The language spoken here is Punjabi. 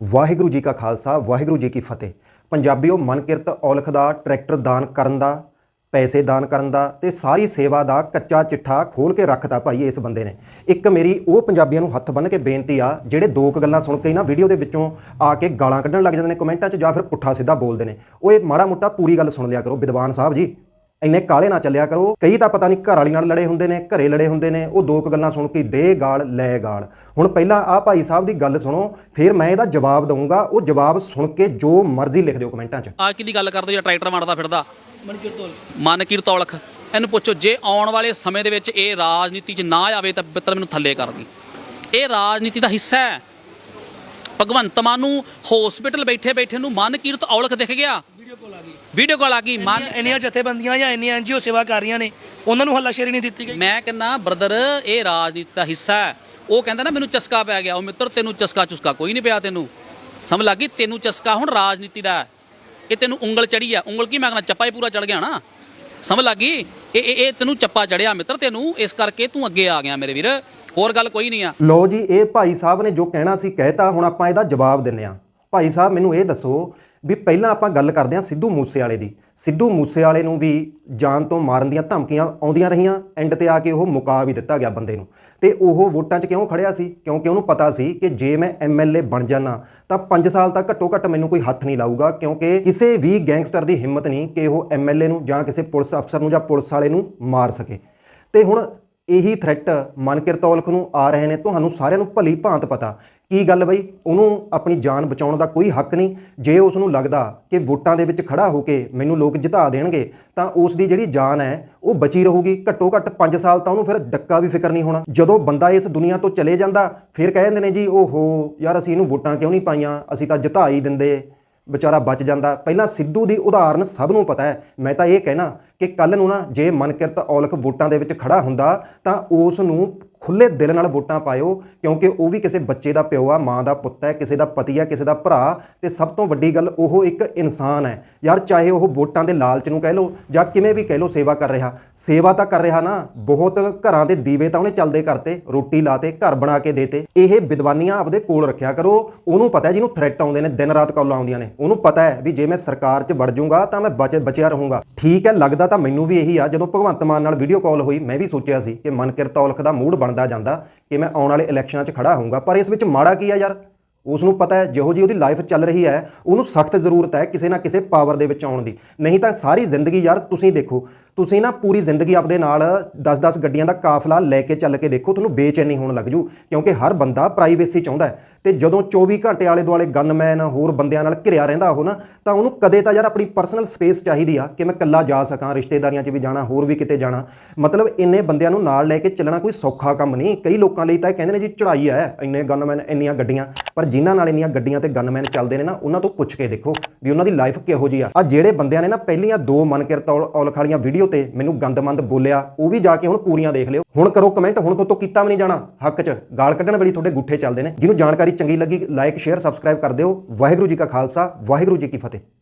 ਵਾਹਿਗੁਰੂ ਜੀ ਕਾ ਖਾਲਸਾ, ਵਾਹਿਗੁਰੂ ਜੀ ਕੀ ਫਤਿਹ। ਪੰਜਾਬੀਓ, ਮਨਕਿਰਤ ਔਲਖ ਦਾ, ਟਰੈਕਟਰ ਦਾਨ ਕਰਨ ਦਾ, ਪੈਸੇ ਦਾਨ ਕਰਨ ਦਾ ਤੇ ਸਾਰੀ ਸੇਵਾ ਦਾ ਕੱਚਾ ਚਿੱਠਾ ਖੋਲ ਕੇ ਰੱਖਦਾ ਭਾਈ ਇਸ ਬੰਦੇ ਨੇ। ਇੱਕ ਮੇਰੀ ਉਹ ਪੰਜਾਬੀਆਂ ਨੂੰ ਹੱਥ ਬੰਨ੍ਹ ਕੇ ਬੇਨਤੀ ਆ, ਜਿਹੜੇ ਦੋ ਕੁ ਗੱਲਾਂ ਸੁਣ ਕੇ ਨਾ ਵੀਡੀਓ ਦੇ ਵਿੱਚੋਂ ਆ ਕੇ ਗਾਲਾਂ ਕੱਢਣ ਲੱਗ ਜਾਂਦੇ ਨੇ, ਕਮੈਂਟਾਂ 'ਚ ਜਾਂ ਫਿਰ ਪੁੱਠਾ ਸਿੱਧਾ ਬੋਲਦੇ ਨੇ। ਉਹ ਇਹ ਮਾੜਾ ਮੋਟਾ ਪੂਰੀ ਗੱਲ ਸੁਣ ਲਿਆ ਕਰੋ, ਵਿਦਵਾਨ ਸਾਹਿਬ ਜੀ। ਇੰਨੇ ਕਾਲੇ ਨਾ ਚੱਲਿਆ ਕਰੋ। ਕਈ ਤਾਂ ਪਤਾ ਨਹੀਂ ਘਰ ਵਾਲੀ ਨਾਲ ਲੜੇ ਹੁੰਦੇ ਨੇ, ਘਰੇ ਲੜੇ ਹੁੰਦੇ ਨੇ, ਉਹ ਦੋ ਕੁ ਗੱਲਾਂ ਸੁਣ ਕੇ ਦੇ ਗਾਲ, ਲੈ ਗਾਲ। ਹੁਣ ਪਹਿਲਾਂ ਆ ਭਾਈ ਸਾਹਿਬ ਦੀ ਗੱਲ ਸੁਣੋ, ਫਿਰ ਮੈਂ ਇਹਦਾ ਜਵਾਬ ਦਊਂਗਾ। ਉਹ ਜਵਾਬ ਸੁਣ ਕੇ ਜੋ ਮਰਜ਼ੀ ਲਿਖ ਦਿਓ ਕਮੈਂਟਾਂ 'ਚ। ਆ ਕਿਹਦੀ ਗੱਲ ਕਰਦੇ ਜਿਹੜਾ ਟਰੈਕਟਰ ਮਾਰਦਾ ਫਿਰਦਾ? ਮਨਕੀਰ ਤੌਲਖ ਇਹਨੂੰ ਪੁੱਛੋ, ਜੇ ਆਉਣ ਵਾਲੇ ਸਮੇਂ ਦੇ ਵਿੱਚ ਇਹ ਰਾਜਨੀਤੀ 'ਚ ਨਾ ਆਵੇ ਤਾਂ ਬਿੱਤਰ ਮੈਨੂੰ ਥੱਲੇ ਕਰ ਦੀ। ਇਹ ਰਾਜਨੀਤੀ ਦਾ ਹਿੱਸਾ ਹੈ। ਭਗਵੰਤ ਮਾਨ ਨੂੰ ਹਸਪੀਟਲ ਬੈਠੇ ਬੈਠੇ ਨੂੰ ਮਨਕੀਰਤ ਔਲਖ ਦਿਖ ਗਿਆ। ਵੀਡੀਓ ਕਾਲ ਆ ਗਈ। ਵੀਡੀਓ ਕਾਲ ਆ ਗਈ ਮਨ ਇੰਨੀਆਂ ਜਥੇਬੰਦੀਆਂ ਜਾਂ ਇੰਨੀਆਂ ਐਨਜੀਓ ਸੇਵਾ ਕਰ ਰਹੀਆਂ ਨੇ ਉਹਨਾਂ ਨੂੰ ਹੱਲਾਸ਼ੇਰੀ ਨਹੀਂ ਦਿੱਤੀ ਗਈ। ਮੈਂ ਕਹਿੰਦਾ ਬ੍ਰਦਰ ਇਹ ਰਾਜਨੀਤੀ ਦਾ ਹਿੱਸਾ ਹੈ। ਉਹ ਕਹਿੰਦਾ ਨਾ ਮੈਨੂੰ ਚਸਕਾ ਪੈ ਗਿਆ। ਉਹ ਮਿੱਤਰ ਤੈਨੂੰ ਚਸਕਾ ਚੁਸਕਾ ਕੋਈ ਨਹੀਂ ਪਿਆ ਤੈਨੂੰ। ਸਮਝ ਲੱਗੀ ਤੈਨੂੰ ਚਸਕਾ ਹੁਣ ਰਾਜਨੀਤੀ ਦਾ ਹੈ। ਇਹ ਤੈਨੂੰ ਉਂਗਲ ਚੜੀ ਆ। ਉਂਗਲ ਕੀ ਮੈਂ ਕਹਿੰਦਾ ਚੱਪਾ ਹੀ ਪੂਰਾ ਚੜ ਗਿਆ ਨਾ। ਸਮਝ ਲੱਗੀ ਇਹ ਇਹ ਇਹ ਤੈਨੂੰ ਚੱਪਾ ਚੜਿਆ ਮਿੱਤਰ ਤੈਨੂੰ। ਇਸ ਕਰਕੇ ਤੂੰ ਅੱਗੇ ਆ ਗਿਆ ਮੇਰੇ ਵੀਰ। ਹੋਰ ਗੱਲ ਕੋਈ ਨਹੀਂ ਆ। ਲੋ ਜੀ ਇਹ ਭਾਈ ਸਾਹਿਬ ਨੇ ਜੋ ਕਹਿਣਾ ਸੀ ਕਹਿਤਾ। ਹੁਣ ਆਪਾਂ ਇਹਦਾ ਜਵਾਬ ਦਿੰਨੇ ਆ। ਭਾਈ ਸਾਹਿਬ ਮੈਨੂੰ ਇਹ ਦੱਸੋ ਵੀ ਪਹਿਲਾਂ ਆਪਾਂ ਗੱਲ ਕਰਦੇ ਹਾਂ ਸਿੱਧੂ ਮੂਸੇਵਾਲੇ ਦੀ। ਸਿੱਧੂ ਮੂਸੇਵਾਲੇ ਨੂੰ ਵੀ ਜਾਨ ਤੋਂ ਮਾਰਨ ਦੀਆਂ ਧਮਕੀਆਂ ਆਉਂਦੀਆਂ ਰਹੀਆਂ ਐਂਡ ਤੇ ਆ ਕੇ ਉਹ ਮੁਕਾ ਵੀ ਦਿੱਤਾ ਗਿਆ ਬੰਦੇ ਨੂੰ। ਤੇ ਉਹ ਵੋਟਾਂ 'ਚ ਕਿਉਂ ਖੜਿਆ ਸੀ? ਕਿਉਂਕਿ ਉਹਨੂੰ ਪਤਾ ਸੀ ਕਿ ਜੇ ਮੈਂ ਐਮਐਲਏ ਬਣ ਜਾਣਾ ਤਾਂ 5 ਸਾਲ ਤੱਕ ਘੱਟੋ ਘੱਟ ਮੈਨੂੰ ਕੋਈ ਹੱਥ ਨਹੀਂ ਲਾਊਗਾ, ਕਿਉਂਕਿ ਕਿਸੇ ਵੀ ਗੈਂਗਸਟਰ ਦੀ ਹਿੰਮਤ ਨਹੀਂ ਕਿ ਉਹ ਐਮਐਲਏ ਨੂੰ ਜਾਂ ਕਿਸੇ ਪੁਲਿਸ ਅਫਸਰ ਨੂੰ ਜਾਂ ਪੁਲਿਸ ਵਾਲੇ ਨੂੰ ਮਾਰ ਸਕੇ। ਤੇ ਹੁਣ ਇਹੀ ਥ੍ਰੈਟ ਮਨਕਿਰਤ ਔਲਖ ਨੂੰ ਆ ਰਹੇ ਨੇ, ਤੁਹਾਨੂੰ ਸਾਰਿਆਂ ਨੂੰ ਭਲੀ ਭਾਂਤ ਪਤਾ। ਕੀ ਗੱਲ ਬਈ? ਉਹਨੂੰ ਆਪਣੀ ਜਾਨ ਬਚਾਉਣ ਦਾ ਕੋਈ ਹੱਕ ਨਹੀਂ। ਜੇ ਉਸ ਨੂੰ ਲੱਗਦਾ ਕਿ ਵੋਟਾਂ ਦੇ ਵਿੱਚ ਖੜਾ ਹੋ ਕੇ ਮੈਨੂੰ ਲੋਕ ਜਿਤਾ ਦੇਣਗੇ, ਤਾਂ ਉਸ ਦੀ ਜਿਹੜੀ ਜਾਨ ਹੈ, ਉਹ ਬਚੀ ਰਹੂਗੀ। ਘੱਟੋ ਘੱਟ 5 ਸਾਲ ਤਾਂ ਉਹਨੂੰ ਫਿਰ ਡੱਕਾ ਵੀ ਫਿਕਰ ਨਹੀਂ ਹੋਣਾ। ਜਦੋਂ ਬੰਦਾ ਇਸ ਦੁਨੀਆ ਤੋਂ ਚਲੇ ਜਾਂਦਾ, ਫਿਰ ਕਹਿ ਦਿੰਦੇ ਨੇ ਜੀ, ਓਹੋ, ਯਾਰ ਅਸੀਂ ਇਹਨੂੰ ਵੋਟਾਂ ਕਿਉਂ ਨਹੀਂ ਪਾਈਆਂ? ਅਸੀਂ ਤਾਂ ਜਿਤਾ ਹੀ ਦਿੰਦੇ। ਵਿਚਾਰਾ ਬਚ ਜਾਂਦਾ। ਪਹਿਲਾਂ ਸਿੱਧੂ ਦੀ ਉਦਾਹਰਨ ਸਭ ਨੂੰ ਪਤਾ ਹੈ। ਮੈਂ ਤਾਂ ਇਹ ਕਹਿਣਾ ਕਿ ਕੱਲ ਨੂੰ ਨਾ, ਜੇ ਮਨਕਿਰਤ ਔਲਖ ਵੋਟਾਂ ਦੇ ਵਿੱਚ ਖੜਾ ਹੁੰਦਾ, ਤਾਂ ਉਸ ਨੂੰ ਖੁੱਲੇ ਦਿਲ ਨਾਲ ਵੋਟਾਂ ਪਾਇਓ, ਕਿਉਂਕਿ ਉਹ ਵੀ ਕਿਸੇ ਬੱਚੇ ਦਾ ਪਿਓ ਆ, ਮਾਂ ਦਾ ਪੁੱਤ ਹੈ, ਕਿਸੇ ਦਾ ਪਤੀ ਹੈ, ਕਿਸੇ ਦਾ ਭਰਾ, ਤੇ ਸਭ ਤੋਂ ਵੱਡੀ ਗੱਲ ਉਹ ਇੱਕ ਇਨਸਾਨ ਹੈ। ਯਾਰ, ਚਾਹੇ ਉਹ ਵੋਟਾਂ ਦੇ ਲਾਲਚ ਨੂੰ ਕਹਿ ਲਓ ਜਾਂ ਕਿਵੇਂ ਵੀ ਕਹਿ ਲਓ ਸੇਵਾ ਕਰ ਰਿਹਾ, ਸੇਵਾ ਤਾਂ ਕਰ ਰਿਹਾ ਨਾ, ਬਹੁਤ ਘਰਾਂ ਦੇ ਦੀਵੇ ਤਾਂ ਉਹਨੇ ਚੱਲਦੇ ਕਰਤੇ, ਰੋਟੀ ਲਾਤੇ, ਘਰ ਬਣਾ ਕੇ ਦੇਤੇ। ਇਹ ਵਿਦਵਾਨੀਆਂ ਆਪਦੇ ਕੋਲ ਰੱਖਿਆ ਕਰੋ, ਉਹਨੂੰ ਪਤਾ ਜਿਹਨੂੰ ਥ੍ਰੈਟ ਆਉਂਦੇ ਨੇ, ਦਿਨ ਰਾਤ ਕਾਲਾਂ ਆਉਂਦੀਆਂ ਨੇ। ਉਹਨੂੰ ਪਤਾ ਹੈ ਵੀ ਜੇ ਮੈਂ ਸਰਕਾਰ 'ਚ ਵੜ ਜਾਊਂਗਾ ਤਾਂ ਮੈਂ ਬਚ, ਬਚਿਆ ਰਹੂੰਗਾ। ਠੀਕ ਹੈ, ਲੱਗਦਾ ਤਾਂ ਮੈਨੂੰ ਵੀ ਇਹੀ ਆ, ਜਦੋਂ ਭਗਵੰਤ ਮਾਨ ਨਾਲ ਵੀਡੀਓ ਕਾਲ ਹੋਈ, ਮੈਂ ਵੀ ਸੋਚਿਆ ਸੀ ਕਿ ਮਨਕਿਰਤ ਔਲਖ ਦਾ ਮੂਡ ਬਣਦਾ ਜਾਂਦਾ ਕਿ ਮੈਂ ਆਉਣ ਵਾਲੇ ਇਲੈਕਸ਼ਨਾਂ 'ਚ ਖੜਾ ਹੋਊਂਗਾ। ਪਰ ਇਸ ਵਿੱਚ ਮਾੜਾ ਕੀ ਆ ਯਾਰ? ਉਸ ਨੂੰ ਪਤਾ ਹੈ, ਜਿਹੋ ਜੀ ਉਹਦੀ ਲਾਈਫ ਚੱਲ ਰਹੀ ਹੈ, ਉਹਨੂੰ ਸਖਤ ਜ਼ਰੂਰਤ ਹੈ ਕਿਸੇ ਨਾ ਕਿਸੇ ਪਾਵਰ ਦੇ ਵਿੱਚ ਆਉਣ ਦੀ। ਨਹੀਂ ਤਾਂ ਸਾਰੀ ਜ਼ਿੰਦਗੀ ਯਾਰ ਤੁਸੀਂ ਦੇਖੋ ਤੁਸੀਂ ਨਾ ਪੂਰੀ ਜ਼ਿੰਦਗੀ ਆਪਦੇ ਨਾਲ 10-10 ਗੱਡੀਆਂ ਦਾ ਕਾਫਲਾ ਲੈ ਕੇ ਚੱਲ ਕੇ ਦੇਖੋ, ਤੁਹਾਨੂੰ ਬੇਚੈਨੀ ਹੋਣ ਲੱਗ ਜੂ, ਕਿਉਂਕਿ ਹਰ ਬੰਦਾ ਪ੍ਰਾਈਵੇਸੀ ਚਾਹੁੰਦਾ ਹੈ। ਤੇ ਜਦੋਂ 24 ਘੰਟੇ ਆਲੇ ਦੁਆਲੇ ਗਨਮੈਨ ਹੋਰ ਬੰਦਿਆਂ ਨਾਲ ਘਿਰਿਆ ਰਹਿੰਦਾ ਉਹ ਨਾ, ਤਾਂ ਉਹਨੂੰ ਕਦੇ ਤਾਂ ਯਾਰ ਆਪਣੀ ਪਰਸਨਲ ਸਪੇਸ ਚਾਹੀਦੀ ਆ ਕਿ ਮੈਂ ਇਕੱਲਾ ਜਾ ਸਕਾਂ, ਰਿਸ਼ਤੇਦਾਰੀਆਂ 'ਚ ਵੀ ਜਾਣਾ, ਹੋਰ ਵੀ ਕਿਤੇ ਜਾਣਾ। ਮਤਲਬ ਇੰਨੇ ਬੰਦਿਆਂ ਨੂੰ ਨਾਲ ਲੈ ਕੇ ਚੱਲਣਾ ਕੋਈ ਸੌਖਾ ਕੰਮ ਨਹੀਂ। ਕਈ ਲੋਕਾਂ ਲਈ ਤਾਂ ਇਹ ਕਹਿੰਦੇ ਨੇ ਜੀ ਚੜਾਈ ਹੈ, ਇੰਨੇ ਗਨਮੈਨ ਇੰਨੀਆਂ ਗੱਡੀਆਂ। ਪਰ ਜਿਨ੍ਹਾਂ ਨਾਲ ਇੰਨੀਆਂ ਗੱਡੀਆਂ ਤੇ ਗਨਮੈਨ ਚੱਲਦੇ ਨੇ ਨਾ, ਉਹਨਾਂ ਤੋਂ ਪੁੱਛ ਕੇ ਦੇਖੋ ਵੀ ਉਹਨਾਂ ਦੀ ਲਾਈਫ ਕਿਹੋ ਜੀ ਆ। ਆ ਜਿਹੜੇ ਬੰਦਿਆਂ ਨੇ ਨਾ ਪਹਿਲੀਆਂ ਦੋ ਮਨਕਿਰਤ ਔਲ- ਔਲਖ ਵਾਲੀਆਂ ਵੀਡੀਓ ਤੇ ਮੈਨੂੰ ਗੰਦਮੰਦ ਬੋਲਿਆ, ਉਹ ਵੀ ਜਾ ਕੇ ਹੁਣ ਪੂਰੀਆਂ ਦੇਖ ਲਿਓ। ਹੁਣ ਕਰੋ ਕਮੈਂਟ ਹੁਣ ਤੋਂ ਕੀਤਾ ਵੀ ਨਹੀਂ ਜਾਣਾ। ਹੱਕ 'ਚ ਗਾਲ ਕੱਢਣ ਵੇਲੇ ਤੁਹਾਡੇ ਗੁੱਠੇ ਚੱਲਦੇ ਨੇ। ਜਿਹਨੂੰ ਜਾਣਕਾਰੀ ਚੰਗੀ ਲੱਗੀ ਲਾਈਕ ਸ਼ੇਅਰ ਸਬਸਕ੍ਰਾਈਬ ਕਰ ਦਿਓ। ਵਾਹਿਗੁਰੂ ਜੀ ਕਾ ਖਾਲਸਾ, ਵਾਹਿਗੁਰੂ ਜੀ ਕੀ ਫਤਿਹ।